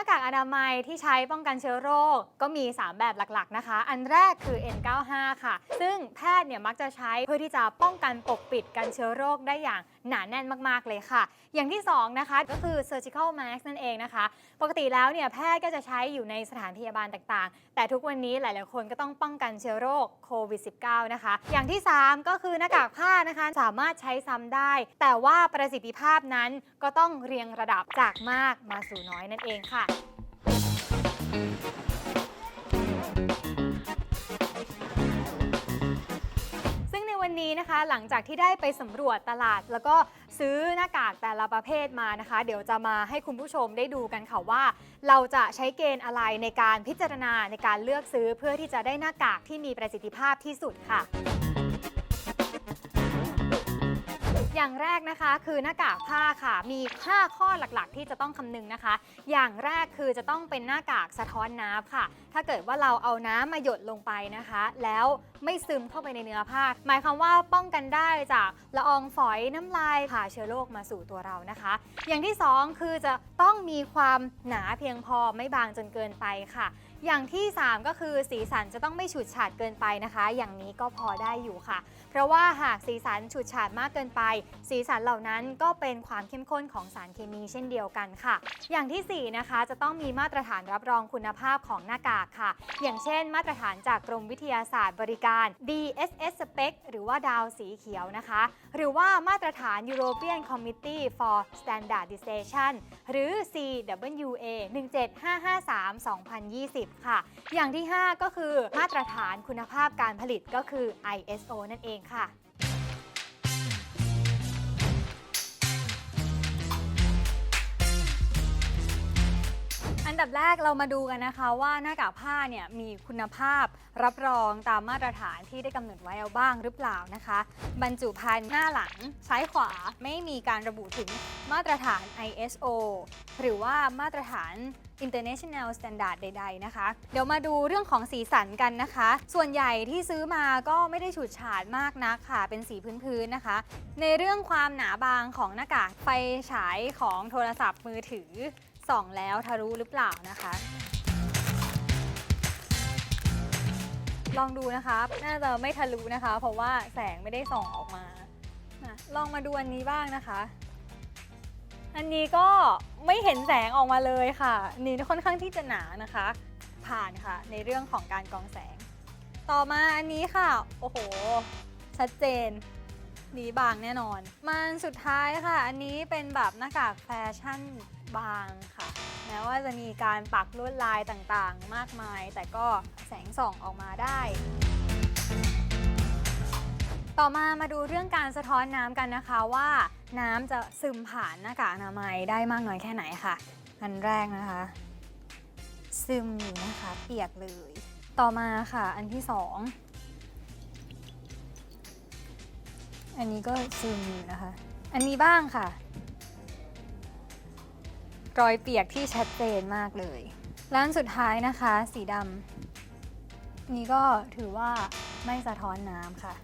น้ากากอนามัยที่ใช้ป้องกันเชื้อโรคก็มี 3 แบบหลักๆนะคะ อันแรกคือ N95 ค่ะ ซึ่งแพทย์เนี่ยมักจะใช้เพื่อที่จะป้องกันปกปิดกันเชื้อโรคได้อย่างหนาแน่นมากๆเลยค่ะ อย่างที่ 2 นะคะก็คือ surgical mask นั่นเองนะคะ ปกติแล้วเนี่ยแพทย์ก็จะใช้อยู่ในสถานพยาบาลต่างๆ แต่ทุกวันนี้หลายๆคนก็ต้องป้องกันเชื้อโรคโควิด -19 นะคะ อย่างที่ 3 ก็คือหน้ากากผ้านะคะ สามารถใช้ซ้ำได้ แต่ว่าประสิทธิภาพนั้นก็ต้องเรียงระดับจากมากมาสู่น้อยนั่นเองค่ะ ซึ่งในวันนี้นะคะหลังจากที่ได้ไปสำรวจตลาด แล้วก็ซื้อหน้ากากแต่ละประเภทมานะคะ เดี๋ยวจะมาให้คุณผู้ชมได้ดูกันค่ะว่า เราจะใช้เกณฑ์อะไรในการพิจารณาในการเลือกซื้อเพื่อที่จะได้หน้ากากที่มีประสิทธิภาพที่สุดค่ะ อย่างแรกนะคะคือหน้ากากผ้าค่ะ มี 5 ข้อหลักๆ ที่จะต้องคำนึงนะคะ อย่างแรกคือจะต้องเป็นหน้ากากสะท้อนน้ำค่ะ ถ้าเกิดว่าเราเอาน้ำมาหยดลงไปนะคะ แล้วไม่ซึมเข้าไปในเนื้อผ้า หมายความว่าป้องกันได้จากละอองฝอยน้ำลายผ่าเชื้อโรคมาสู่ตัวเรานะคะ อย่างที่ 2 คือจะต้องมีความหนาเพียงพอไม่บางจนเกินไปค่ะ อย่างที่ 3 ก็คือสีสันจะต้องไม่ฉูดฉาดเกินไปนะคะ อย่างนี้ก็พอได้อยู่ค่ะ เพราะว่าหากสีสันฉูดฉาดมากเกินไป สีสันเหล่านั้นก็เป็นความเข้มข้นของสารเคมีเช่นเดียวกันค่ะ อย่างทีสี่ 4 นะคะ จะต้องมีมาตรฐานรับรองคุณภาพของหน้ากากค่ะ อย่างเช่น มาตรฐานจากกรมวิทยาศาสตร์บริการ DSS Spec หรือว่าดาวสีเขียวนะคะ หรือว่ามาตรฐาน European Committee for Standardization หรือ CWA 10 ค่ะ อย่างที่ 5 ก็คือมาตรฐานคุณภาพการผลิตก็คือ ISO นั่นเองค่ะ ดับแรกเรามาดูกันนะคะว่าหน้ากากผ้าเนี่ยมีคุณภาพรับรองตามมาตรฐานที่ได้กำหนดไว้เอาบ้างหรือเปล่านะคะ บรรจุภัณฑ์หน้าหลังซ้ายขวาไม่มีการระบุถึงมาตรฐาน ISO หรือว่ามาตรฐาน International Standard ใด ๆ นะคะ เดี๋ยวมาดูเรื่องของสีสันกันนะคะ ส่วนใหญ่ที่ซื้อมาก็ไม่ได้ฉูดฉาดมากนักค่ะ เป็นสีพื้นๆนะคะ ในเรื่องความหนาบางของหน้ากากไฟฉายของโทรศัพท์มือถือ ส่องแล้วทะลุหรือเปล่านะคะ ลองดูนะคะ น่าจะไม่ทะลุนะคะ เพราะว่าแสงไม่ได้ส่องออกมานะลองมาดูอันนี้บ้างนะคะ อันนี้ก็ไม่เห็นแสงออกมาเลยค่ะ นี่ค่อนข้างที่จะหนานะคะ ผ่านค่ะในเรื่องของการกองแสง ต่อมาอันนี้ค่ะ โอ้โห ชัดเจนดีบางแน่นอน มันสุดท้ายค่ะ อันนี้เป็นแบบหน้ากากแฟชั่น บางค่ะ แม้ว่าจะมีการปักลวดลายต่างๆ มากมาย แต่ก็แสงส่องออกมาได้ ต่อมามาดูเรื่องการสะท้อนน้ำกันนะคะว่า น้ำจะซึมผ่านหน้ากากอนามัยได้มากน้อยแค่ไหนค่ะ อันแรกนะคะ ซึมอยู่นะคะเปียกเลย ต่อมาค่ะ อันที่สองอันนี้ก็ซึมอยู่นะคะ อันนี้บ้างค่ะ รอยเปียกที่ชัดเจนมากเลยแล้านสุดท้ายนะคะ สีดำนี่ก็ถือว่าไม่สะท้อนน้ำค่ะ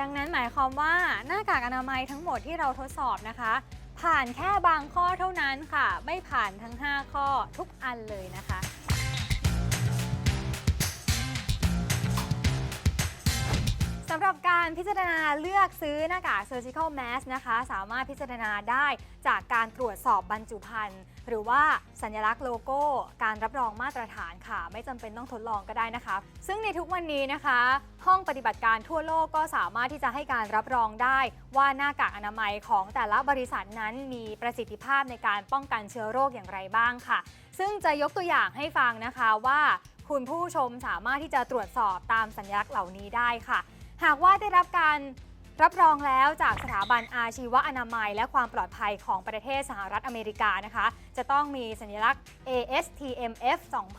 ดังนั้นหมายความว่าหน้ากากอนามัยทั้งหมดที่เราทดสอบนะคะ ผ่านแค่บางข้อเท่านั้นค่ะ ไม่ผ่านทั้ง 5 ข้อทุกอันเลยนะคะ สำหรับการพิจารณาเลือกซื้อหน้ากาก surgical mask นะคะ สามารถพิจารณาได้จากการตรวจสอบบรรจุภัณฑ์หรือว่าสัญลักษณ์โลโก้ การรับรองมาตรฐานค่ะ ไม่จำเป็นต้องทดลองก็ได้นะคะ ซึ่งในทุกวันนี้นะคะ ห้องปฏิบัติการทั่วโลกก็สามารถที่จะให้การรับรองได้ว่าหน้ากากอนามัยของแต่ละบริษัทนั้นมีประสิทธิภาพในการป้องกันเชื้อโรคอย่างไรบ้างค่ะ ซึ่งจะยกตัวอย่างให้ฟังนะคะว่า คุณผู้ชมสามารถที่จะตรวจสอบตามสัญลักษณ์เหล่านี้ได้ค่ะ หากว่าได้รับการรับรองแล้วจากสถาบันอาชีวอนามัย และความปลอดภัยของประเทศสหรัฐอเมริกานะคะ จะต้องมีสัญลักษณ์ ASTMF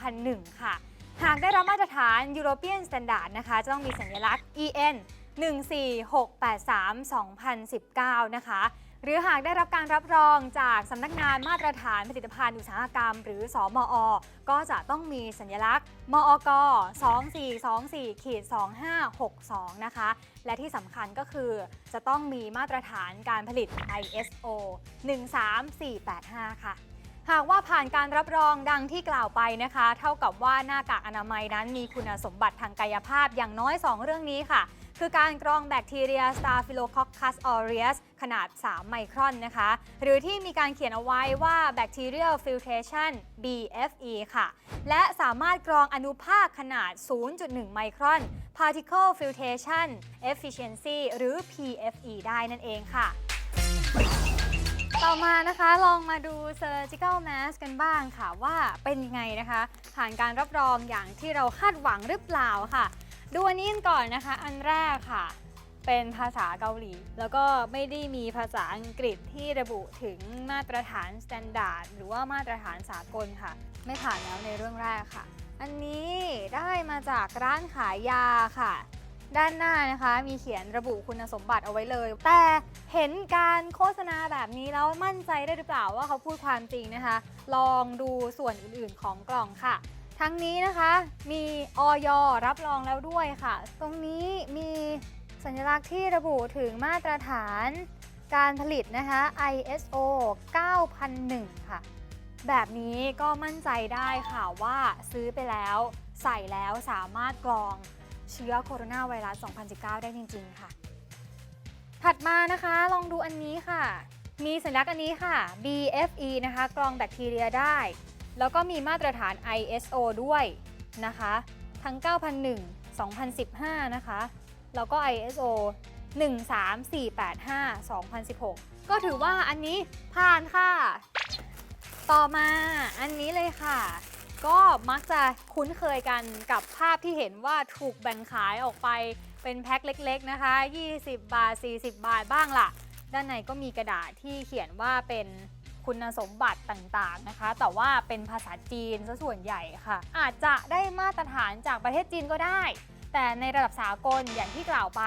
2001 ค่ะ หากได้รับมาตรฐาน European Standard นะคะ จะต้องมีสัญลักษณ์ EN 14683 2019 นะคะ หรือหากได้รับการรับรองจากสำนักงานมาตรฐานผลิตภัณฑ์อุตสาหกรรม หรือสอมอ ก็จะต้องมีสัญลักษณ์ มอก2424ขีด2562 นะคะ และที่สำคัญก็คือจะต้องมีมาตรฐานการผลิต ISO 13485 ค่ะหากว่าผ่านการรับรองดังที่กล่าวไปนะคะ เท่ากับว่าหน้ากากอนามัยนั้นมีคุณสมบัติทางกายภาพอย่างน้อย 2 เรื่องนี้ค่ะ คือการกรองแบคทีเรีย Staphylococcus aureus ขนาด 3 ไมครอนนะคะ หรือที่มีการเขียนเอาไว้ว่า bacterial filtration BFE ค่ะ และสามารถกรองอนุภาคขนาด 0.1 ไมครอน particle filtration efficiency หรือ PFE ได้นั่นเองค่ะต่อมานะคะลองมาดู surgical mask กันบ้างค่ะว่าเป็นยังไงนะคะ ผ่านการรับรองอย่างที่เราคาดหวังหรือเปล่าค่ะ ดูอันนี้กันก่อนนะคะ อันแรกค่ะ เป็นภาษาเกาหลี แล้วก็ไม่ได้มีภาษาอังกฤษที่ระบุถึงมาตรฐาน standard หรือว่ามาตรฐานสากลค่ะ ไม่ผ่านแล้วในเรื่องแรกค่ะ อันนี้ได้มาจากร้านขายยาค่ะ ด้านหน้านะคะมีเขียนระบุคุณสมบัติเอาไว้เลย แต่เห็นการโฆษณาแบบนี้แล้วมั่นใจได้หรือเปล่าว่าเขาพูดความจริงนะคะ ลองดูส่วนอื่นๆของกล่องค่ะ ทั้งนี้นะคะมีออยรับรองแล้วด้วยค่ะ ตรงนี้มีสัญลักษณ์ที่ระบุถึงมาตรฐานการผลิตนะคะ ISO 9001 ค่ะ แบบนี้ก็มั่นใจได้ค่ะว่าซื้อไปแล้วใส่แล้วสามารถกรองเชื้อโคโรนาไวรัส 2019 ได้จริง ๆ ค่ะ ถัดมานะคะลองดูอันนี้ค่ะ มีสัญลักษณ์อันนี้ค่ะ BFE นะคะ กรองแบคทีเรียได้ แล้วก็มีมาตรฐาน ISO ด้วยนะคะ ทั้ง 9001 2015 นะคะ แล้วก็ ISO 13485 2016 ก็ถือว่าอันนี้ผ่านค่ะ ต่อมาอันนี้เลยค่ะ ก็มักจะคุ้นเคยกันกับภาพที่เห็นว่าถูกแบ่งขายออกไปเป็นแพ็คเล็ก ๆ นะคะ 20 บาท 40 บาทบ้างล่ะ ด้านในก็มีกระดาษที่เขียนว่าเป็น คุณสมบัติต่างๆนะคะ แต่ว่าเป็นภาษาจีนซะส่วนใหญ่ค่ะ อาจจะได้มาตรฐานจากประเทศจีนก็ได้ แต่ในระดับสากลอย่างที่กล่าวไป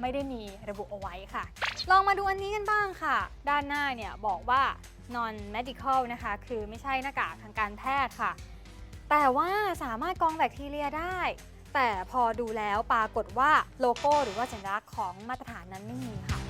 ไม่ได้มีระบุเอาไว้ค่ะ ลองมาดูอันนี้กันบ้างค่ะ ด้านหน้าเนี่ยบอกว่า non medical นะคะ คือไม่ใช่หน้ากากทางการแพทย์ค่ะ แต่ว่าสามารถกรองแบคทีเรียได้ แต่พอดูแล้วปรากฏว่าโลโก้หรือว่าสัญลักษณ์ของมาตรฐานนั้นไม่มีค่ะ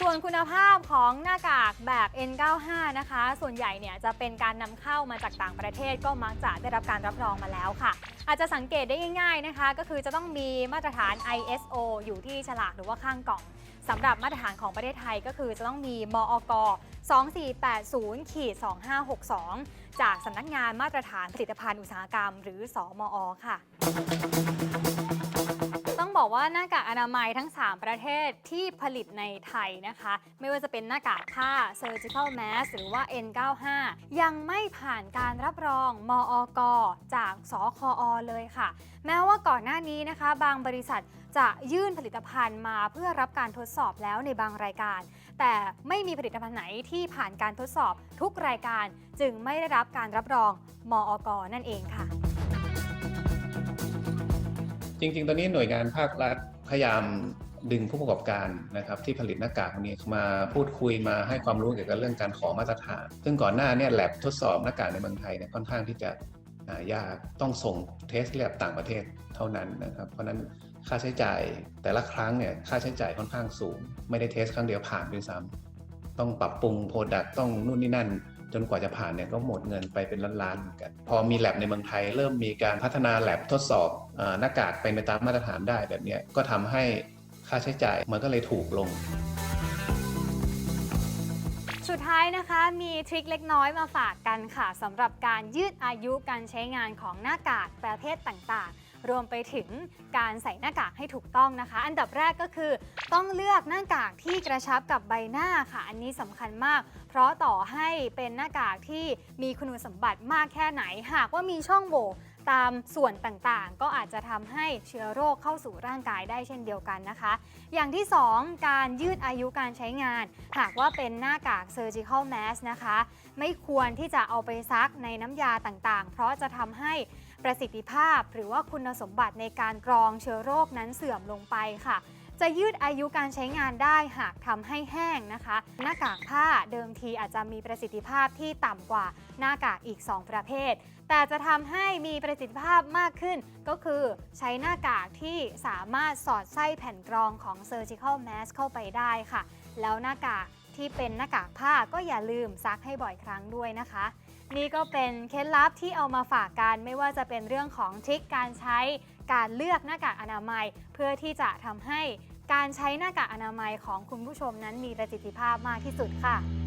ส่วนคุณภาพของหน้ากากแบบ N95 นะคะ ส่วนใหญ่เนี่ยจะเป็นการนำเข้ามาจากต่างประเทศก็มักจะได้รับการรับรองมาแล้วค่ะ อาจจะสังเกตได้ง่าย ๆนะคะ ก็คือจะต้องมีมาตรฐาน ISO อยู่ที่ฉลากหรือว่าข้างกล่องสำหรับมาตรฐานของประเทศไทยก็คือจะต้องมีมอก 2480ขีด2562 จากสำนักงานมาตรฐานผลิตภัณฑ์อุตสาหกรรม หรือสอมอค่ะ ต้องบอกว่าหน้ากากอนามัยทั้ง 3 ประเทศที่ผลิตในไทยนะคะ ไม่ว่าจะเป็นหน้ากากผ้า surgical mask หรือว่า N95 ยังไม่ผ่านการรับรอง มอกจากสคอเลยค่ะ แม้ว่าก่อนหน้านี้นะคะ บางบริษัทจะยื่นผลิตภัณฑ์มาเพื่อรับการทดสอบแล้วในบางรายการ แต่ไม่มีผลิตภัณฑ์ไหนที่ผ่านการทดสอบทุกรายการ จึงไม่ได้รับการรับรอง มอกนั่นเองค่ะ จริง ๆ ตอนนี้หน่วยงานภาครัฐพยายามดึงผู้ประกอบการนะครับที่ผลิตหน้ากากนี้มาพูดคุยมาให้ความรู้เกี่ยวกับเรื่องการขอมาตรฐาน ซึ่งก่อนหน้าเนี่ยแลบทดสอบหน้ากากในเมืองไทยเนี่ยค่อนข้างที่จะยากต้องส่งเทสแลบต่างประเทศเท่านั้นนะครับ เพราะฉะนั้นค่าใช้จ่ายแต่ละครั้งเนี่ยค่าใช้จ่ายค่อนข้างสูง ไม่ได้เทสครั้งเดียวผ่านด้วยซ้ำต้องปรับปรุงโปรดักต์ต้องนู่นนี่นั่น จนกว่าจะผ่านเนี่ยก็หมดเงินไปเป็นล้านๆเหมือนกัน พอมีแ a บในเมืองไทย เริ่มมีการพัฒนาแ a บทดสอบหน้ากากเป็นไปตามมาตรฐานได้แบบเนี้ยก็ทำให้ค่าใช้จ่ายมันก็เลยถูกลง สุดท้ายนะคะมีทริคเล็กน้อยมาฝากกันค่ะสำหรับการยืดอายุการใช้งานของหน้ากากประเภทต่างๆ รวมไปถึงการใส่หน้ากากให้ถูกต้องนะคะ อันดับแรกก็คือ ต้องเลือกหน้ากากที่กระชับกับใบหน้าค่ะ อันนี้สำคัญมาก เพราะต่อให้เป็นหน้ากากที่มีคุณสมบัติมากแค่ไหน หากว่ามีช่องโหว่ตามส่วนต่างๆ ก็อาจจะทำให้เชื้อโรคเข้าสู่ร่างกายได้เช่นเดียวกันนะคะ อย่างที่ 2 การยืดอายุการใช้งาน หากว่าเป็นหน้ากาก surgical mask นะคะ ไม่ควรที่จะเอาไปซักในน้ำยาต่างๆ เพราะจะทำให้ ประสิทธิภาพหรือว่าคุณสมบัติในการกรองเชื้อโรคนั้นเสื่อมลงไปค่ะ จะยืดอายุการใช้งานได้หากทำให้แห้งนะคะ หน้ากากผ้าเดิมทีอาจจะมีประสิทธิภาพที่ต่ำกว่าหน้ากากอีก 2 ประเภท แต่จะทำให้มีประสิทธิภาพมากขึ้น ก็คือใช้หน้ากากที่สามารถสอดไส้แผ่นกรองของ surgical mask เข้าไปได้ค่ะ แล้วหน้ากากที่เป็นหน้ากากผ้าก็อย่าลืมซักให้บ่อยครั้งด้วยนะคะ นี่ก็เป็นเคล็ดลับที่เอามาฝากกันไม่ว่าจะเป็นเรื่องของทริคการใช้การเลือกหน้ากากอนามัย เพื่อที่จะทำให้การใช้หน้ากากอนามัยของคุณผู้ชมนั้นมีประสิทธิภาพมากที่สุดค่ะ